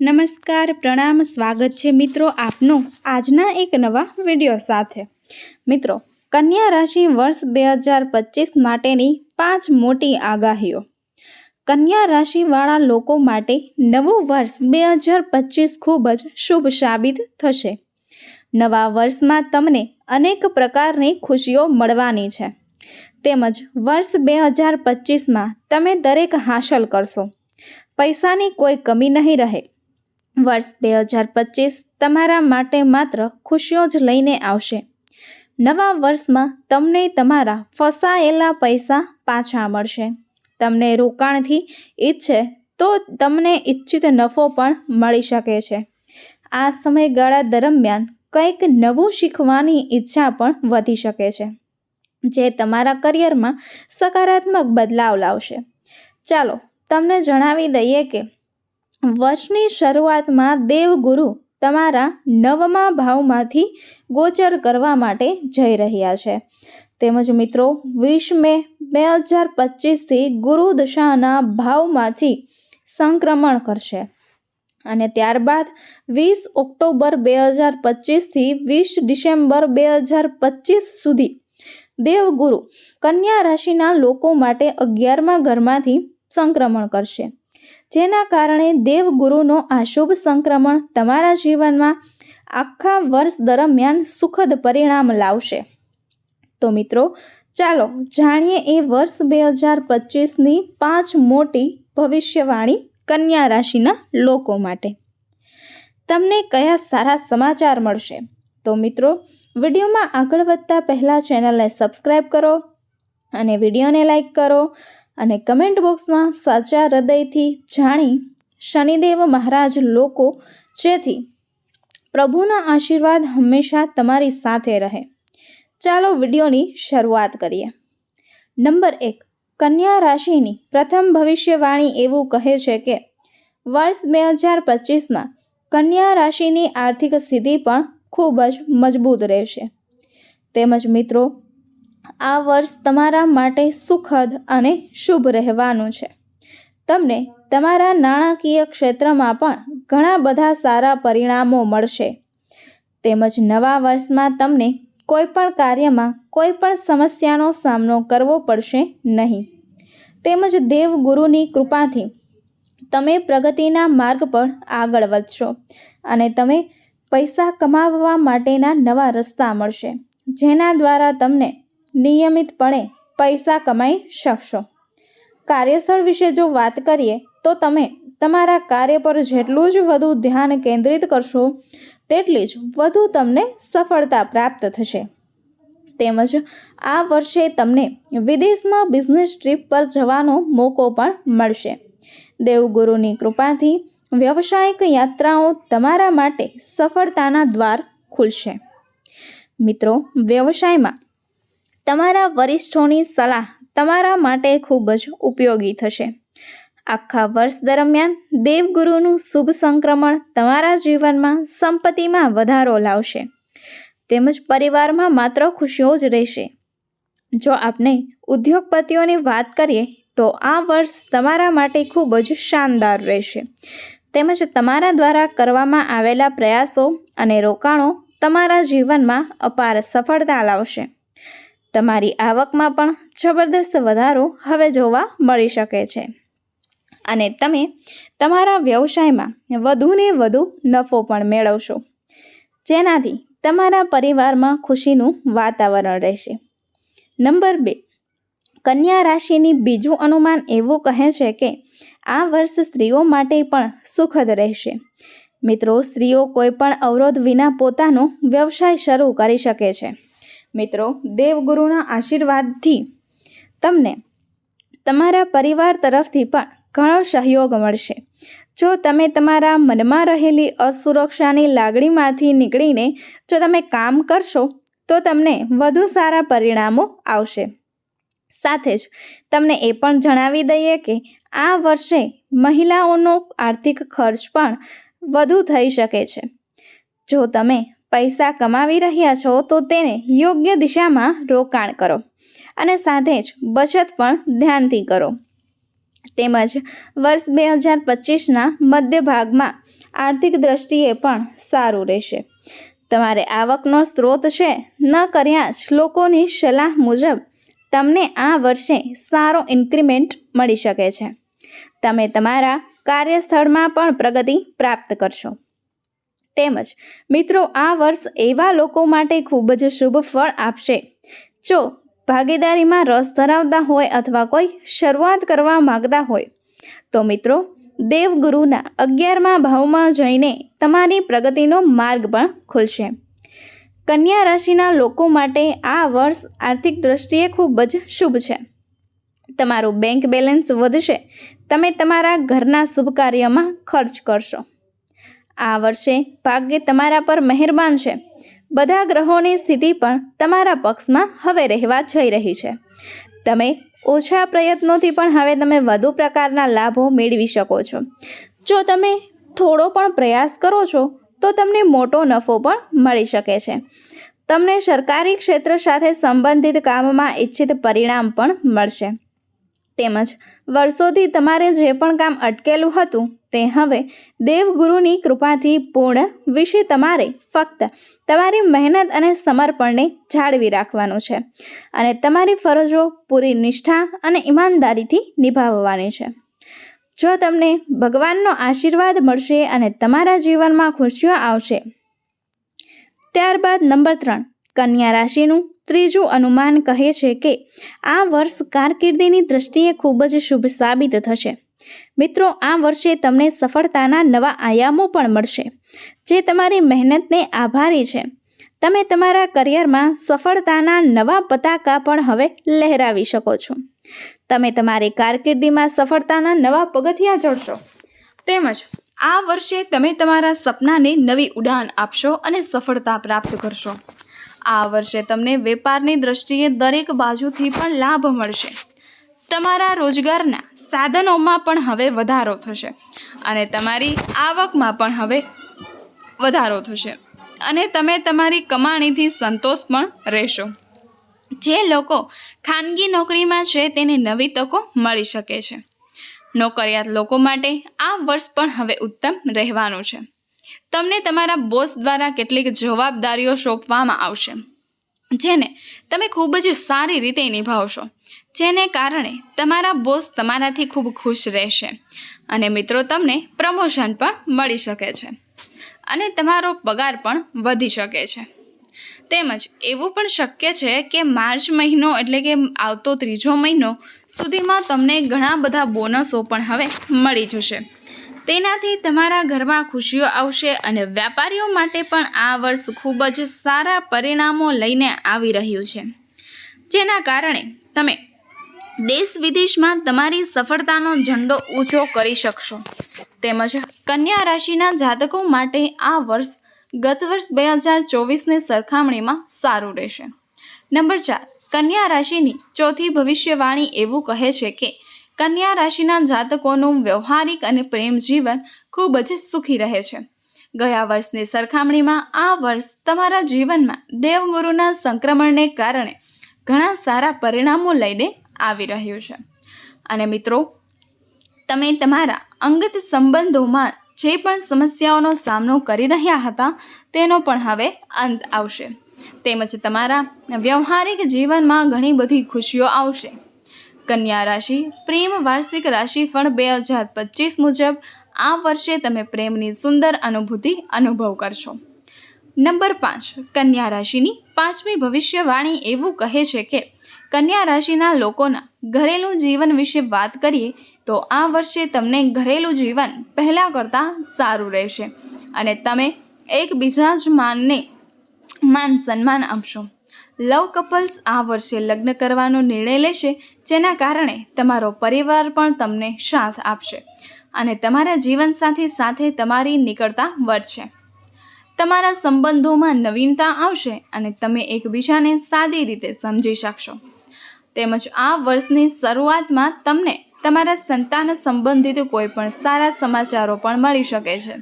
નમસ્કાર, પ્રણામ, સ્વાગત છે મિત્રો આપનું આજના એક નવા વીડિયો સાથે. મિત્રો, કન્યા રાશિ વર્ષ બે હજાર પચીસ માટેની પાંચ મોટી આગાહીઓ. કન્યા રાશિવાળા લોકો માટે નવું વર્ષ બે હજાર પચીસ ખૂબ જ શુભ સાબિત થશે. નવા વર્ષમાં તમને અનેક પ્રકારની ખુશીઓ મળવાની છે. તેમજ વર્ષ બે હજાર પચીસમાં તમે દરેક હાંસલ કરશો. પૈસાની કોઈ કમી નહીં રહે. વર્ષ બે હજાર પચીસ તમારા માટે માત્ર ખુશીઓ જ લઈને આવશે. નવા વર્ષમાં તમને તમારા ફસાયેલા પૈસા પાછા મળશે. તમને રોકાણથી ઈચ્છે તો તમને ઈચ્છિત નફો પણ મળી શકે છે. આ સમયગાળા દરમિયાન કંઈક નવું શીખવાની ઈચ્છા પણ વધી શકે છે, જે તમારા કરિયરમાં સકારાત્મક બદલાવ લાવશે. ચાલો, તમને જણાવી દઈએ કે વર્ષની શરૂઆતમાં દેવગુરુ તમારા નવમા ભાવમાંથી ગોચર કરવા માટે જઈ રહ્યા છે. તેમજ મિત્રો વીસ મે બે હજાર પચીસથી ગુરુ દશાના ભાવમાંથી સંક્રમણ કરશે. અને ત્યારબાદ વીસ ઓક્ટોબર બે હજાર પચીસથી વીસ ડિસેમ્બર બે હજાર પચીસ સુધી દેવગુરુ કન્યા રાશિના લોકો માટે અગિયારમા ઘરમાંથી સંક્રમણ કરશે. જેના કારણે દેવગુરુનો આ શુભ સંક્રમણ તમારા જીવનમાં આખા વર્ષ દરમિયાન સુખદ પરિણામ લાવશે. તો મિત્રો, ચાલો જાણીએ એ વર્ષ બે હજાર પચીસની પાંચ મોટી ભવિષ્યવાણી કન્યા રાશિના લોકો માટે. તમને કયા સારા સમાચાર મળશે? તો મિત્રો, વિડીયોમાં આગળ વધતા પહેલાં ચેનલને સબસ્ક્રાઈબ કરો અને વિડીયોને લાઈક કરો અને કમેન્ટ બોક્સમાં સાચા હૃદયથી જાણી શનિદેવ મહારાજ લોકો જેથી પ્રભુના આશીર્વાદ હંમેશા તમારી સાથે રહે. ચાલો વિડીયોની શરૂઆત કરીએ. નંબર એક, કન્યા રાશિની પ્રથમ ભવિષ્યવાણી એવું કહે છે કે, વર્ષ બે હજાર પચીસમાં કન્યા રાશિની આર્થિક સ્થિતિ પણ ખૂબ જ મજબૂત રહેશે. તેમજ મિત્રો આ વર્ષ તમારા માટે સુખદ અને શુભ રહેવાનું છે. તમને તમારા નાણાકીય ક્ષેત્રમાં પણ ઘણા બધા સારા પરિણામો મળશે. તેમજ નવા વર્ષમાં તમને કોઈ પણ કાર્યમાં કોઈ પણ સમસ્યાનો સામનો કરવો પડશે નહીં. તેમજ દેવગુરુની કૃપાથી તમે પ્રગતિના માર્ગ પર આગળ વધશો અને તમે પૈસા કમાવવા માટેના નવા રસ્તા મળશે, જેના દ્વારા તમને નિયમિતપણે પૈસા કમાઈ શકશો. કાર્યસ્થળ વિશે જો વાત કરીએ, તો તમે તમારા કાર્ય પર જેટલું જ વધુ ધ્યાન કેન્દ્રિત કરશો, તેટલી જ વધુ તમને સફળતા પ્રાપ્ત થશે. તેમજ આ વર્ષે તમને વિદેશમાં બિઝનેસ ટ્રીપ પર જવાનો મોકો પણ મળશે. દેવગુરુની કૃપાથી વ્યવસાયિક યાત્રાઓ તમારા માટે સફળતાના દ્વાર ખુલશે. મિત્રો, વ્યવસાયમાં તમારા વરિષ્ઠોની સલાહ તમારા માટે ખૂબ જ ઉપયોગી થશે. આખા વર્ષ દરમિયાન દેવગુરુનું શુભ સંક્રમણ તમારા જીવનમાં સંપત્તિમાં વધારો લાવશે. તેમજ પરિવારમાં માત્ર ખુશીઓ જ રહેશે. જો આપણે ઉદ્યોગપતિઓની વાત કરીએ, તો આ વર્ષ તમારા માટે ખૂબ જ શાનદાર રહેશે. તેમજ તમારા દ્વારા કરવામાં આવેલા પ્રયાસો અને રોકાણો તમારા જીવનમાં અપાર સફળતા લાવશે. તમારી આવકમાં પણ જબરદસ્ત વધારો હવે જોવા મળી શકે છે. અને તમે તમારા વ્યવસાયમાં વધુને વધુ નફો પણ મેળવશો. જેનાથી તમારા પરિવારમાં ખુશીનું વાતાવરણ રહેશે. નંબર બે, કન્યા રાશિની બીજું અનુમાન એવું કહે છે કે આ વર્ષ સ્ત્રીઓ માટે પણ સુખદ રહેશે. મિત્રો, સ્ત્રીઓ કોઈ પણ અવરોધ વિના પોતાનો વ્યવસાય શરૂ કરી શકે છે. મિત્રો, દેવગુરુના આશીર્વાદથી તમને તમારા પરિવાર તરફથી પણ ઘણો સહયોગ મળશે. જો તમે તમારા મનમાં રહેલી અસુરક્ષાની લાગણીમાંથી નીકળીને જો તમે કામ કરશો, તો તમને વધુ સારા પરિણામો આવશે. સાથે જ તમને એ પણ જણાવી દઈએ કે આ વર્ષે મહિલાઓનો આર્થિક ખર્ચ પણ વધુ થઈ શકે છે. જો તમે પૈસા કમાવી રહ્યા છો, તો તેને યોગ્ય દિશામાં રોકાણ કરો અને સાથે જ બચત પણ ધ્યાનથી કરો. તેમજ વર્ષ બે હજાર પચીસના મધ્ય ભાગમાં આર્થિક દ્રષ્ટિએ પણ સારું રહેશે. તમારે આવકનો સ્ત્રોત છે, ન કર્યા જ લોકોની સલાહ મુજબ તમને આ વર્ષે સારો ઇન્ક્રીમેન્ટ મળી શકે છે. તમે તમારા કાર્યસ્થળમાં પણ પ્રગતિ પ્રાપ્ત કરશો. તેમજ, મિત્રો, આ વર્ષ એવા લોકો માટે ખૂબ જ શુભ ફળ આપશે. જો ભાગીદારીમાં રસ ધરાવતા હોય અથવા કોઈ શરૂઆત કરવા માગતા હોય, તો મિત્રો, દેવગુરુના અગિયારમા ભાવમાં જઈને તમારી પ્રગતિનો માર્ગ પણ ખુલશે. કન્યા રાશિના લોકો માટે આ વર્ષ આર્થિક દ્રષ્ટિએ ખૂબ જ શુભ છે. તમારું બેંક બેલેન્સ વધશે. તમે તમારા ઘરના શુભ કાર્યમાં ખર્ચ કરશો. આ વર્ષે ભાગ્ય તમારા પર મહેરબાન છે. બધા ગ્રહોની સ્થિતિ પણ તમારા પક્ષમાં હવે રહેવા જઈ રહી છે. તમે ઓછા પ્રયત્નોથી પણ હવે તમે વધુ પ્રકારના લાભો મેળવી શકો છો. જો તમે થોડો પણ પ્રયાસ કરો છો, તો તમને મોટો નફો પણ મળી શકે છે. તમને સરકારી ક્ષેત્ર સાથે સંબંધિત કામમાં ઈચ્છિત પરિણામ પણ મળશે. તેમજ વર્ષોથી તમારે જે પણ કામ અટકેલું હતું તે હવે દેવગુરુની કૃપાથી પૂર્ણ વિશે તમારે ફક્ત તમારી મહેનત અને સમર્પણને જાળવી રાખવાનું છે અને તમારી ફરજો પૂરી નિષ્ઠા અને ઈમાનદારીથી નિભાવવાની છે. જો તમને ભગવાનનો આશીર્વાદ મળશે અને તમારા જીવનમાં ખુશીઓ આવશે, ત્યારબાદ નંબર ત્રણ કન્યા રાશિનું ત્રીજું અનુમાન કહે છે કે આ વર્ષ કારકિર્દીની દ્રષ્ટિએ ખૂબ જ શુભ સાબિત થશે. મિત્રો, આ વર્ષે તમને સફળતાના નવા આયામો પણ મળશે, જે તમારી મહેનતને આભારી છે. તમે તમારા કરિયરમાં સફળતાના નવા પતાકા પણ હવે લહેરાવી શકો છો. તમે તમારી કારકિર્દીમાં સફળતાના નવા પગથિયા ચડશો તેમજ આ વર્ષે તમે તમારા સપનાને નવી ઉડાન આપશો અને સફળતા પ્રાપ્ત કરશો. આ વર્ષે તમને વેપારની દ્રષ્ટિએ દરેક બાજુથી પણ લાભ મળશે. તમારા રોજગારના સાધનોમાં પણ હવે વધારો થશે અને તમારી આવકમાં પણ હવે વધારો થશે અને તમે તમારી કમાણીથી સંતોષ પણ રહેશો. જે લોકો ખાનગી નોકરીમાં છે તેને નવી તકો મળી શકે છે. નોકરિયાત લોકો માટે આ વર્ષ પણ હવે ઉત્તમ રહેવાનું છે. તમને તમારા બોસ દ્વારા કેટલીક જવાબદારીઓ સોંપવામાં આવશે. જેને તમે ખૂબ જ સારી રીતે નિભાવશો, જેને કારણે તમારા બોસ તમારાથી ખૂબ ખુશ રહેશે અને મિત્રો તમને પ્રમોશન પણ મળી શકે છે અને તમારો પગાર પણ વધી શકે છે. તેમજ એવું પણ શક્ય છે કે માર્ચ મહિનો એટલે કે આવતો ત્રીજો મહિનો સુધીમાં તમને ઘણા બધા બોનસો પણ હવે મળી જશે. તેનાથી તમારા ઘરમાં ખુશીઓ આવશે અને વેપારીઓ માટે પણ આ વર્ષ ખૂબ જ સારા પરિણામો લઈને આવી રહ્યું છે. જેના કારણે તમે દેશ વિદેશમાં તમારી સફળતાનો ઝંડો ઊંચો કરી શકશો. તેમજ કન્યા રાશિના જાતકો માટે આ વર્ષ ગત વર્ષ બે હજાર ચોવીસની સરખામણીમાં સારું રહેશે. નંબર ચાર, કન્યા રાશિની ચોથી ભવિષ્યવાણી એવું કહે છે કે કન્યા રાશિના જાતકોનું વ્યવહારિક અને પ્રેમ જીવન ખૂબ જ સુખી રહે છે. ગયા વર્ષની સરખામણીમાં આ વર્ષ તમારા જીવનમાં દેવગુરુના સંક્રમણને કારણે ઘણા સારા પરિણામો લઈને આવી રહ્યું છે. અને મિત્રો, તમે તમારા અંગત સંબંધોમાં જે પણ સમસ્યાઓનો સામનો કરી રહ્યા હતા તેનો પણ હવે અંત આવશે. તેમજ તમારા વ્યવહારિક જીવનમાં ઘણી બધી ખુશીઓ આવશે. કન્યા રાશિ, પ્રેમ વાર્ષિક રાશિફળ બે હજાર પચીસ મુજબ આ વર્ષે તમે પ્રેમની સુંદર અનુભૂતિ અનુભવ કરશો. નંબર પાંચ, કન્યા રાશિની પાંચમી ભવિષ્યવાણી એવું કહે છે કે, કન્યા રાશિના લોકોના ઘરેલું જીવન વિશે વાત કરીએ તો આ વર્ષે તમને ઘરેલું જીવન પહેલાં કરતાં સારું રહેશે અને તમે એકબીજા જ માનને માન સન્માન આપશો. લવ કપલ્સ આ વર્ષે લગ્ન કરવાનો નિર્ણય લેશે, જેના કારણે તમારો પરિવાર પણ તમને સાથ આપશે અને તમારા જીવનસાથી સાથે તમારી નિકટતા વધશે. તમારા સંબંધોમાં નવીનતા આવશે અને તમે એકબીજાને સાદી રીતે સમજી શકશો. તેમજ આ વર્ષની શરૂઆતમાં તમને તમારા સંતાન સંબંધિત કોઈ પણ સારા સમાચારો પણ મળી શકે છે.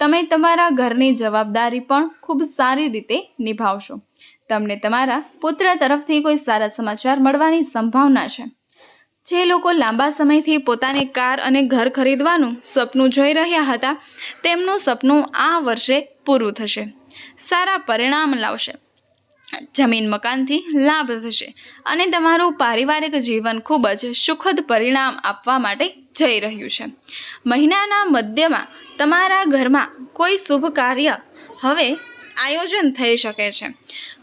તમે તમારા ઘરની જવાબદારી પણ ખૂબ સારી રીતે નિભાવશો. તમને તમારા પુત્ર તરફથી કોઈ સારા સમાચાર મળવાની સંભાવના છે. જે લોકો લાંબા સમયથી પોતાની કાર અને ઘર ખરીદવાનું સપનું જોઈ રહ્યા હતા, તેમનું સપનું આ વર્ષે પૂરું થશે. સારા પરિણામ લાવશે. જમીન મકાનથી લાભ થશે અને તમારું પારિવારિક જીવન ખૂબ જ સુખદ પરિણામ આપવા માટે જઈ રહ્યું છે. મહિનાના મધ્યમાં તમારા ઘરમાં કોઈ શુભ કાર્ય હવે આયોજન થઈ શકે છે.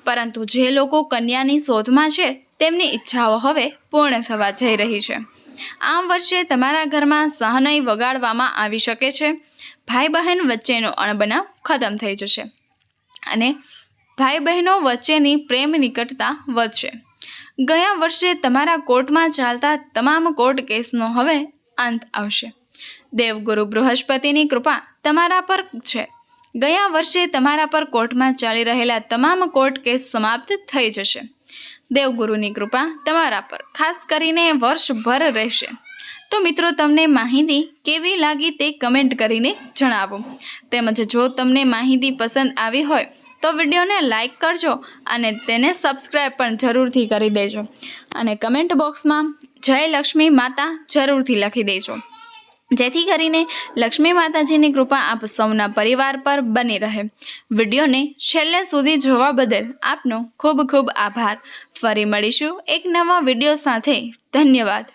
પરંતુ જે લોકો કન્યાની શોધમાં છે, તેમની ઈચ્છાઓ હવે પૂર્ણ થવા જઈ રહી છે. આમ વર્ષે તમારા ઘરમાં સહનય વગાડવામાં આવી શકે છે. ભાઈ બહેન વચ્ચેનો અણબનાવ ખતમ થઈ જશે અને ભાઈ બહેનો વચ્ચેની પ્રેમ નિકટતા વધશે. ગયા વર્ષે તમારા કોર્ટમાં ચાલતા તમામ કોર્ટ કેસનો હવે અંત આવશે. દેવગુરુ બૃહસ્પતિની કૃપા તમારા પર છે. ગયા વર્ષે તમારા પર કોર્ટમાં ચાલી રહેલા તમામ કોર્ટ કેસ સમાપ્ત થઈ જશે. દેવગુરુની કૃપા તમારા પર, ખાસ કરીને વર્ષભર રહેશે. તો મિત્રો, તમને માહિતી કેવી લાગી તે કમેન્ટ કરીને જણાવો. તેમજ જો તમને માહિતી પસંદ આવી હોય, તો વિડીયોને લાઇક કરજો અને તેને સબસ્ક્રાઈબ પણ જરૂરથી કરી દેજો. અને કમેન્ટ બોક્સમાં જય લક્ષ્મી માતા જરૂરથી લખી દેજો. જેથી કરીને લક્ષ્મી માતાજીની કૃપા આપ સૌના પરિવાર પર બની રહે. વિડીયોને છેલ્લે સુધી જોવા બદલ આપનો ખૂબ ખૂબ આભાર. ફરી મળીશું એક નવા વીડિયો સાથે. ધન્યવાદ.